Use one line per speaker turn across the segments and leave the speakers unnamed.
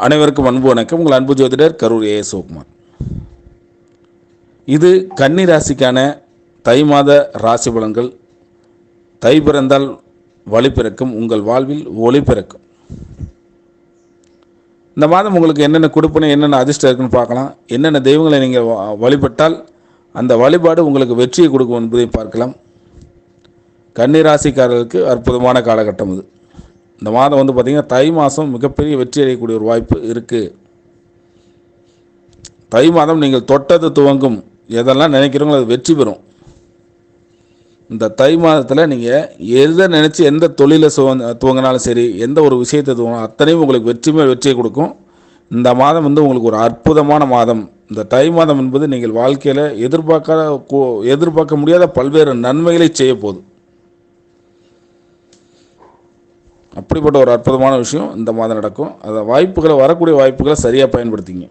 அனைவருக்கும் அன்பு வணக்கம். உங்கள் அன்பு ஜோதிடர் கரூர் ஏ சிவகுமார். இது கன்னி ராசிக்கான தை மாத ராசி பலன்கள். தை பிறந்தால் வழி பிறக்கும் உங்கள் வாழ்வில் ஒளி பிறக்கும். இந்த மாதம் உங்களுக்கு என்னென்ன கொடுப்பனை என்னென்ன அதிர்ஷ்டம் இருக்குன்னு பார்க்கலாம். என்னென்ன தெய்வங்களை நீங்கள் வ- வழிபட்டால் அந்த வழிபாடு உங்களுக்கு வெற்றியை கொடுக்கும் என்பதை பார்க்கலாம். கன்னி ராசிக்காரர்களுக்கு அற்புதமான காலகட்டம் இது. இந்த மாதம் வந்து பார்த்திங்கன்னா தை மாதம் மிகப்பெரிய வெற்றி அடையக்கூடிய ஒரு வாய்ப்பு இருக்குது தை மாதம் நீங்கள் தொட்டது துவங்கும். எதெல்லாம் நினைக்கிறீங்களோ அது வெற்றி பெறும். இந்த தை மாதத்தில் நீங்கள் எதை நினச்சி எந்த தொழிலை சுவ- துவங்கினாலும் சரி எந்த ஒரு விஷயத்தை துவங்கினாலும் அத்தனையும் உங்களுக்கு வெற்றி மேல் வெற்றியை கொடுக்கும். இந்த மாதம் வந்து உங்களுக்கு ஒரு அற்புதமான மாதம். இந்த தை மாதம் என்பது நீங்கள் வாழ்க்கையில் எதிர்பார்க்காத எதிர்பார்க்க முடியாத பல்வேறு நன்மைகளை செய்ய போகுது அப்படிப்பட்ட ஒரு அற்புதமான விஷயம் இந்த மாதம் நடக்கும். அந்த வாய்ப்புகளை வரக்கூடிய வாய்ப்புகளை சரியாக பயன்படுத்திங்க.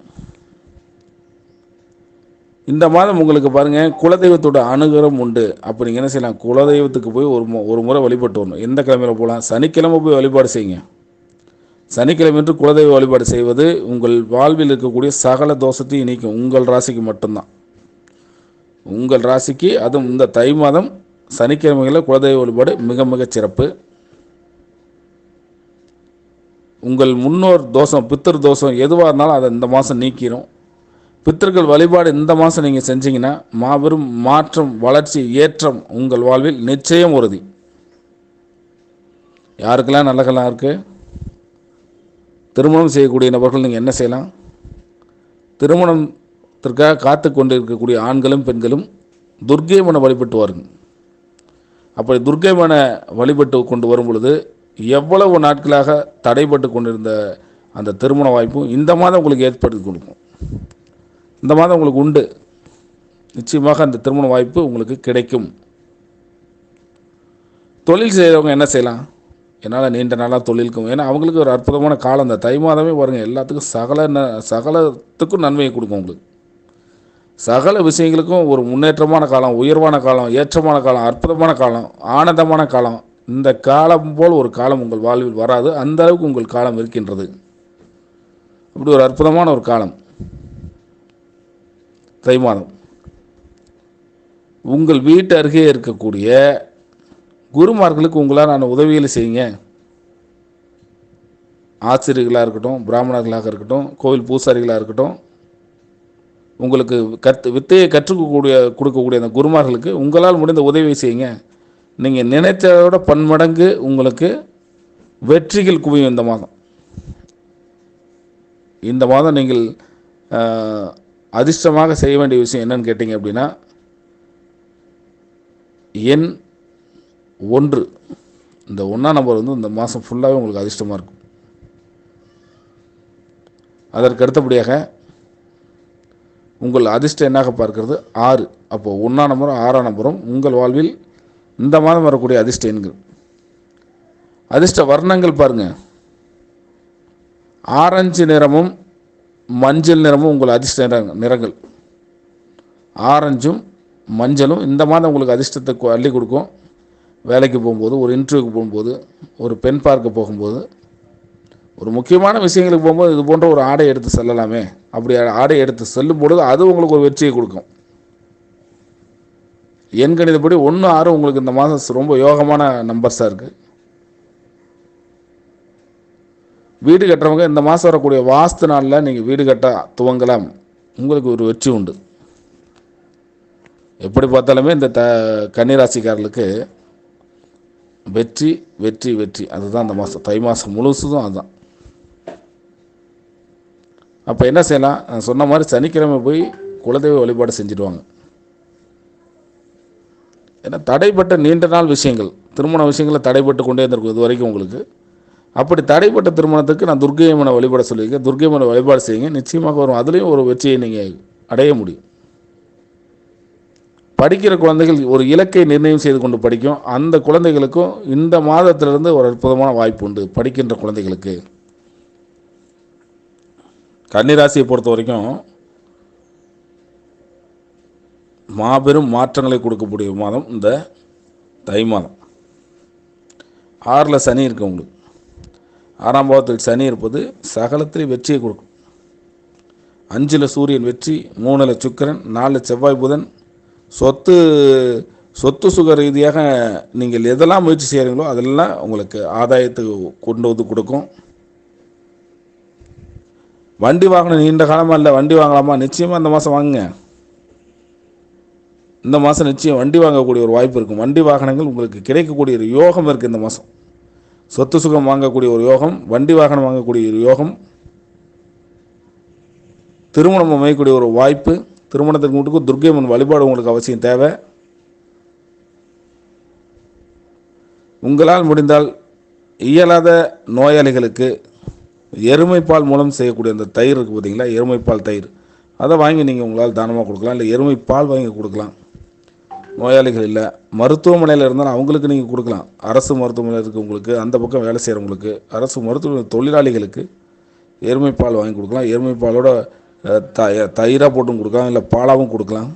இந்த மாதம் உங்களுக்கு பாருங்கள் குலதெய்வத்தோட அனுகிரம் உண்டு. அப்போ நீங்கள் என்ன செய்யலாம்? குலதெய்வத்துக்கு போய் ஒரு ஒரு முறை வழிபட்டு வரணும். எந்த கிழமையில போகலாம்? சனிக்கிழமை போய் வழிபாடு செய்யுங்க. சனிக்கிழமையன்று குலதெய்வ வழிபாடு செய்வது உங்கள் வாழ்வில் இருக்கக்கூடிய சகல தோஷத்தையும் நீக்கும். உங்கள் ராசிக்கு மட்டும்தான். உங்கள் ராசிக்கு அதுவும் இந்த தை மாதம் சனிக்கிழமைகளில் குலதெய்வ வழிபாடு மிக மிக சிறப்பு. உங்கள் முன்னோர் தோஷம் பித்தர் தோஷம் எதுவாக இருந்தாலும் அதை இந்த மாதம் நீக்கிடும் பித்தர்கள் வழிபாடு இந்த மாதம் நீங்கள் செஞ்சீங்கன்னா மாபெரும் மாற்றம் வளர்ச்சி ஏற்றம் உங்கள் வாழ்வில் நிச்சயம் உறுதி. யாருக்கெல்லாம் நல்லகெல்லாம் இருக்குது திருமணம் செய்யக்கூடிய நபர்கள் நீங்கள் என்ன செய்யலாம்? திருமணத்திற்காக காத்து கொண்டிருக்கக்கூடிய ஆண்களும் பெண்களும் துர்க்கைமனை வழிபட்டு வாருங்க அப்படி துர்க்கைமனை வழிபட்டு கொண்டு வரும் பொழுது எவ்வளவு நாட்களாக தடைப்பட்டு கொண்டிருந்த அந்த திருமண வாய்ப்பும் இந்த மாதம் உங்களுக்கு ஏற்படுத்தி கொடுக்கும். இந்த மாதம் உங்களுக்கு உண்டு. நிச்சயமாக அந்த திருமண வாய்ப்பு உங்களுக்கு கிடைக்கும். தொழில் செய்கிறவங்க என்ன செய்யலாம்? என்னால் நீண்ட நாளாக தொழிலுக்கும். ஏன்னா அவங்களுக்கு ஒரு அற்புதமான காலம். இந்த தை மாதமே பாருங்கள் எல்லாத்துக்கும் சகல ந சகலத்துக்கும் நன்மையை கொடுக்கும் உங்களுக்கு. சகல விஷயங்களுக்கும் ஒரு முன்னேற்றமான காலம் உயர்வான காலம் ஏற்றமான காலம் அற்புதமான காலம் ஆனந்தமான காலம் இந்த காலம் போல் ஒரு காலம் உங்கள் வாழ்வில் வராது. அந்த அளவுக்கு உங்கள் காலம் இருக்கின்றது. அப்படி ஒரு அற்புதமான ஒரு காலம். தை மாதம் உங்கள் வீட்டு அருகே இருக்கக்கூடிய குருமார்களுக்கு உங்களால் நான் உதவிகளை செய்யுங்க. ஆசிரியர்களாக இருக்கட்டும் பிராமணர்களாக இருக்கட்டும் கோவில் பூசாரிகளாக இருக்கட்டும் உங்களுக்கு கற்று வித்தையை கற்றுக்கக்கூடிய கொடுக்கக்கூடிய அந்த குருமார்களுக்கு உங்களால் முடிந்த உதவியை செய்யுங்க. நீங்கள் நினைத்ததோட பன்மடங்கு உங்களுக்கு வெற்றிகள் குவியும் இந்த மாதம். இந்த மாதம் நீங்கள் அதிர்ஷ்டமாக செய்ய வேண்டிய விஷயம் என்னன்னு கேட்டிங்க அப்படின்னா எண் ஒன்று. இந்த ஒன்றாம் நம்பர் வந்து இந்த மாதம் ஃபுல்லாகவே உங்களுக்கு அதிர்ஷ்டமாக இருக்கும். அதற்கு அடுத்தபடியாக உங்கள் அதிர்ஷ்டம் என்னாக பார்க்கிறது? ஆறு. அப்போது ஒன்றாம் நம்பரும் ஆறாம் நம்பரும் உங்கள் வாழ்வில் இந்த மாதம் வரக்கூடிய அதிர்ஷ்ட எண்கள் அதிர்ஷ்ட வர்ணங்கள் பாருங்க. ஆரஞ்சு நிறமும் மஞ்சள் நிறமும் உங்கள் அதிர்ஷ்ட நிறங்கள். ஆரஞ்சும் மஞ்சளும் இந்த மாதம் உங்களுக்கு அதிர்ஷ்டத்தை அள்ளி கொடுக்கும். வேலைக்கு போகும்போது ஒரு இன்டர்வியூக்கு போகும்போது ஒரு பெண் பார்க்க போகும்போது ஒரு முக்கியமான விஷயங்களுக்கு போகும்போது இது போன்ற ஒரு ஆடை எடுத்து செல்லலாமே. அப்படி ஆடை எடுத்து செல்லும் பொழுது அது உங்களுக்கு ஒரு வெற்றியை கொடுக்கும். என் கணிதப்படி ஒன்று ஆறு உங்களுக்கு இந்த மாதம் ரொம்ப யோகமான நம்பர்ஸாக இருக்குது வீடு கட்டுறவங்க இந்த மாதம் வரக்கூடிய வாஸ்து நாளில் நீங்கள் வீடு கட்ட துவங்கலாம். உங்களுக்கு ஒரு வெற்றி உண்டு. எப்படி பார்த்தாலுமே இந்த த கன்னிராசிக்காரர்களுக்கு வெற்றி வெற்றி வெற்றி. அதுதான் அந்த மாதம் தை மாதம் முழுசும் அதுதான் அப்போ என்ன செய்யலாம்? நான் சொன்ன மாதிரி சனிக்கிழமை போய் குலதெய்வ வழிபாடு செஞ்சுடுவாங்க. ஏன்னா தடைப்பட்ட நீண்ட நாள் விஷயங்கள் திருமண விஷயங்களை தடைப்பட்டு கொண்டே இருந்திருக்கும் இது வரைக்கும் உங்களுக்கு. அப்படி தடைப்பட்ட திருமணத்துக்கு நான் துர்கையம்மனை வழிபாட சொல்லியிருக்கேன். துர்கையம்மனை வழிபாடு செய்யுங்க. நிச்சயமாக வரும். அதுலேயும் ஒரு வெற்றியை நீங்கள் அடைய முடியும். படிக்கிற குழந்தைகள் ஒரு இலக்கை நிர்ணயம் செய்து கொண்டு படிக்கும். அந்த குழந்தைகளுக்கும் இந்த மாதத்திலிருந்து ஒரு அற்புதமான வாய்ப்பு உண்டு படிக்கின்ற குழந்தைகளுக்கு. கன்னிராசியை பொறுத்த வரைக்கும் மாபெரும் மாற்றங்களை கொடுக்கக்கூடிய மாதம் இந்த தை மாதம். ஆறில் சனி இருக்கு உங்களுக்கு. ஆறாம் பாவத்தில் சனி இருப்பது சகலத்தில் வெற்றியை கொடுக்கும். அஞ்சில் சூரியன் வெற்றி மூணில் சுக்கரன் நாலு செவ்வாய் புதன். சொத்து சொத்து சுக ரீதியாக நீங்கள் எதெல்லாம் முயற்சி செய்கிறீங்களோ அதெல்லாம் உங்களுக்கு ஆதாயத்தை கொண்டு வந்து கொடுக்கும். வண்டி வாங்கணும் நீண்ட காலமாக இல்லை வண்டி வாங்கலாமா? நிச்சயமாக இந்த மாதம் வாங்குங்க. இந்த மாதம் நிச்சயம் வண்டி வாங்கக்கூடிய ஒரு வாய்ப்பு இருக்கும். வண்டி வாகனங்கள் உங்களுக்கு கிடைக்கக்கூடிய ஒரு யோகம் இருக்குது இந்த மாதம் சொத்து சுகம் வாங்கக்கூடிய ஒரு யோகம் வண்டி வாகனம் வாங்கக்கூடிய ஒரு யோகம் திருமணம் அமையக்கூடிய ஒரு வாய்ப்பு திருமணத்துக்கு மட்டுக்கும் துர்க்கையம்மன் வழிபாடு உங்களுக்கு அவசியம் தேவை. உங்களால் முடிந்தால் இயலாத நோயாளிகளுக்கு எருமைப்பால் மூலம் செய்யக்கூடிய அந்த தயிர் இருக்குது பார்த்தீங்களா எருமைப்பால் தயிர். அதை வாங்கி நீங்கள் உங்களால் தானமாக கொடுக்கலாம். இல்லை எருமைப்பால் வாங்கி கொடுக்கலாம். நோயாளிகள் இல்லை. மருத்துவமனையில் இருந்தாலும் அவங்களுக்கு நீங்கள் கொடுக்கலாம். அரசு மருத்துவமனையில் இருக்கவங்களுக்கு உங்களுக்கு அந்த பக்கம் வேலை செய்கிறவங்களுக்கு அரசு மருத்துவ தொழிலாளிகளுக்கு எருமைப்பால் வாங்கி கொடுக்கலாம். எருமைப்பாலோட பாலோட த தயிராக போட்டும் கொடுக்கலாம். இல்லை பாலாகவும் கொடுக்கலாம்.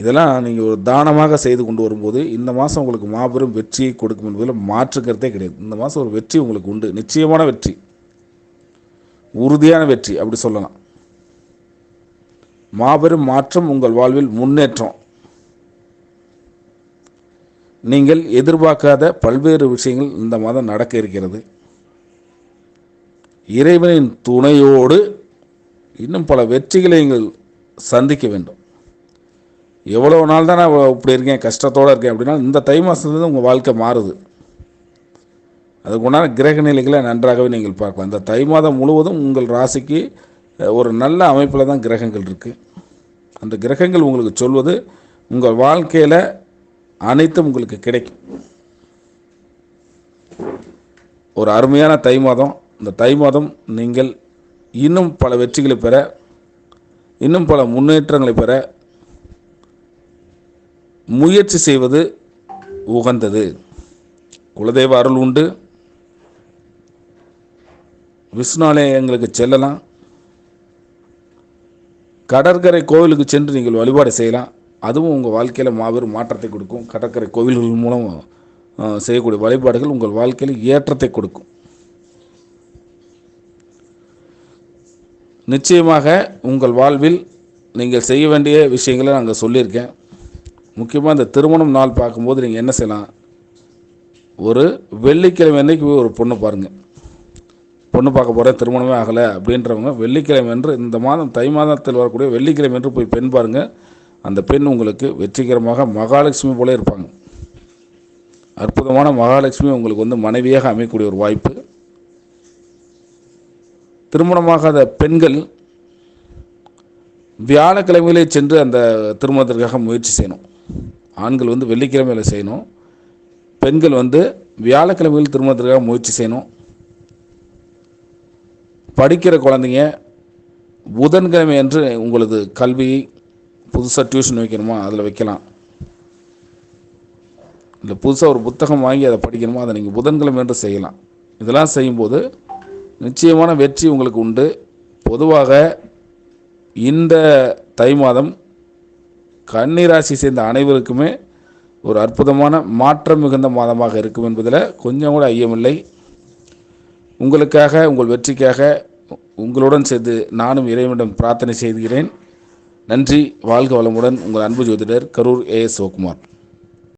இதெல்லாம் நீங்கள் ஒரு தானமாக செய்து கொண்டு வரும்போது இந்த மாதம் உங்களுக்கு மாபெரும் வெற்றியை கொடுக்கும் என்பதில் மாற்றுக்கிறதே கிடையாது. இந்த மாதம் ஒரு வெற்றி உங்களுக்கு உண்டு. நிச்சயமான வெற்றி. உறுதியான வெற்றி அப்படி சொல்லலாம். மாபெரும் மாற்றம் உங்கள் வாழ்வில் முன்னேற்றம். நீங்கள் எதிர்பார்க்காத பல்வேறு விஷயங்கள் இந்த மாதம் நடக்க இருக்கிறது. இறைவனின் துணையோடு இன்னும் பல வெற்றிகளை நீங்கள் சந்திக்க வேண்டும். எவ்வளோ நாள் தான் நான் இப்படி இருக்கேன் கஷ்டத்தோடு இருக்கேன் அப்படின்னா இந்த தை மாதத்துலேருந்து உங்கள் வாழ்க்கை மாறுது. அதுக்கு உண்டான கிரக நிலைகளை நன்றாகவே நீங்கள் பார்க்கலாம். இந்த தை மாதம் முழுவதும் உங்கள் ராசிக்கு ஒரு நல்ல அமைப்பில் தான் கிரகங்கள் இருக்குது அந்த கிரகங்கள் உங்களுக்கு சொல்வது உங்கள் வாழ்க்கையில் அனைத்தும் உங்களுக்கு கிடைக்கும். ஒரு அருமையான தை மாதம். இந்த தை மாதம் நீங்கள் இன்னும் பல வெற்றிகளை பெற இன்னும் பல முன்னேற்றங்களை பெற முயற்சி செய்வது உகந்தது. குலதெய்வ அருள் உண்டு. விஷ்ணாலயங்களுக்கு செல்லலாம். கடற்கரை கோவிலுக்கு சென்று நீங்கள் வழிபாடு செய்யலாம். அதுவும் உங்கள் வாழ்க்கையில் மாபெரும் மாற்றத்தை கொடுக்கும். கடற்கரை கோவில்கள் மூலம் செய்யக்கூடிய வழிபாடுகள் உங்கள் வாழ்க்கையில் ஏற்றத்தை கொடுக்கும். நிச்சயமாக உங்கள் வாழ்வில் நீங்கள் செய்ய வேண்டிய விஷயங்களை நாங்கள் சொல்லியிருக்கேன். முக்கியமாக இந்த திருமணம் நாள் பார்க்கும்போது நீங்கள் என்ன செய்யலாம்? ஒரு வெள்ளிக்கிழமை அன்னைக்கு போய் ஒரு பொண்ணு பாருங்கள் பொண்ணு பார்க்க போகிறேன் திருமணமே ஆகலை அப்படின்றவங்க வெள்ளிக்கிழமை என்று இந்த மாதம் தை மாதத்தில் வரக்கூடிய வெள்ளிக்கிழமை என்று போய் பெண் பாருங்கள் அந்த பெண் உங்களுக்கு வெற்றிகரமாக மகாலட்சுமி போல இருப்பாங்க. அற்புதமான மகாலட்சுமி உங்களுக்கு வந்து மனைவியாக அமையக்கூடிய ஒரு வாய்ப்பு. திருமணமாகாத பெண்கள் வியாழக்கிழமையிலே சென்று அந்த திருமணத்திற்காக முயற்சி செய்யணும். ஆண்கள் வந்து வெள்ளிக்கிழமையில் செய்யணும். பெண்கள் வந்து வியாழக்கிழமையில் திருமணத்திற்காக முயற்சி செய்யணும். படிக்கிற குழந்தைங்க புதன்கிழமை என்று உங்களது கல்வி புதுசாக டியூஷன் வைக்கணுமா? அதில் வைக்கலாம். இல்லை புதுசாக ஒரு புத்தகம் வாங்கி அதை படிக்கணுமா? அதை நீங்கள் புதன்கிழமை என்று செய்யலாம். இதெல்லாம் செய்யும்போது நிச்சயமான வெற்றி உங்களுக்கு உண்டு. பொதுவாக இந்த தை மாதம் கன்னிராசி சேர்ந்த அனைவருக்குமே ஒரு அற்புதமான மாற்றம் மிகுந்த மாதமாக இருக்கும் என்பதில் கொஞ்சம் கூட ஐயமில்லை. உங்களுக்காக உங்கள் வெற்றிக்காக உங்களுடன் சேர்ந்து நானும் இறைவனிடம் பிரார்த்தனை செய்கிறேன். நன்றி வாழ்க வளமுடன் உங்கள் அன்பு ஜோதிடர் கரூர் ஏஎஸ் சிவகுமார்.